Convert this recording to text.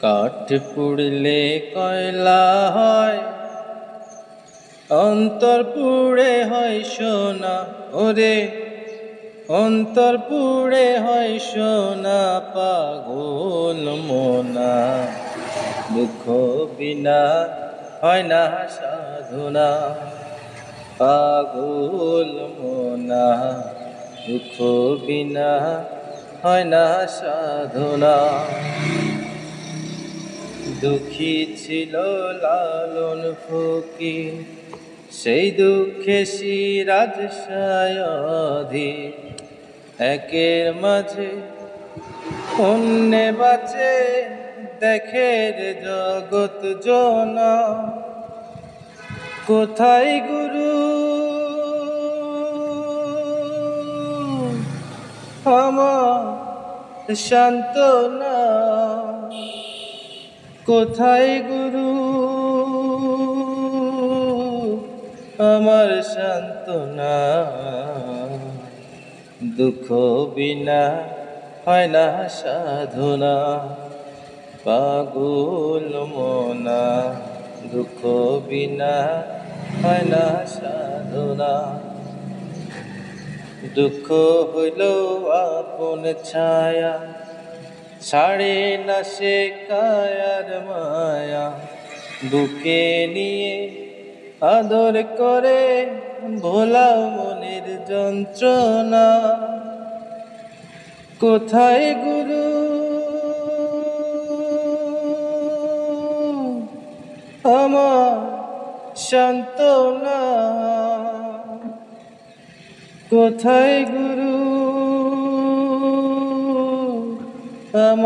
কাঠ পুড়লে কয়লা হয়, অন্তর পুড়ে হয় সোনা, ওরে, অন্তর পুড়ে হয় সোনা, পাগল মোনা। দুঃখ বিনা হয় না সাধনা, পাগল মোনা। দুঃখ বিনা হয় না সাধনা। দুঃখী ছিল লালন ফকির। সেই দুঃখে সিরাজ সায়ধি একের মাঝে অন্য বাঁচে, দেখে রে জগৎ জনা। কোথায় গুরু? আমার শান্তনা কোথায় গুরু? আমার সান্ত্বনা। দুঃখ বিনা হয় না সাধনা। পাগল মনা। দুঃখ বিনা হয় না সাধনা। দুঃখ হইল আপন ছায়া। ছাড়ে না সে কায়ার মায়া, বুকে নিয়ে আদর করে ভোলা মনের যন্ত্রণা। কোথায় গুরু? আমার শান্তনা কোথায় গুরু? আমার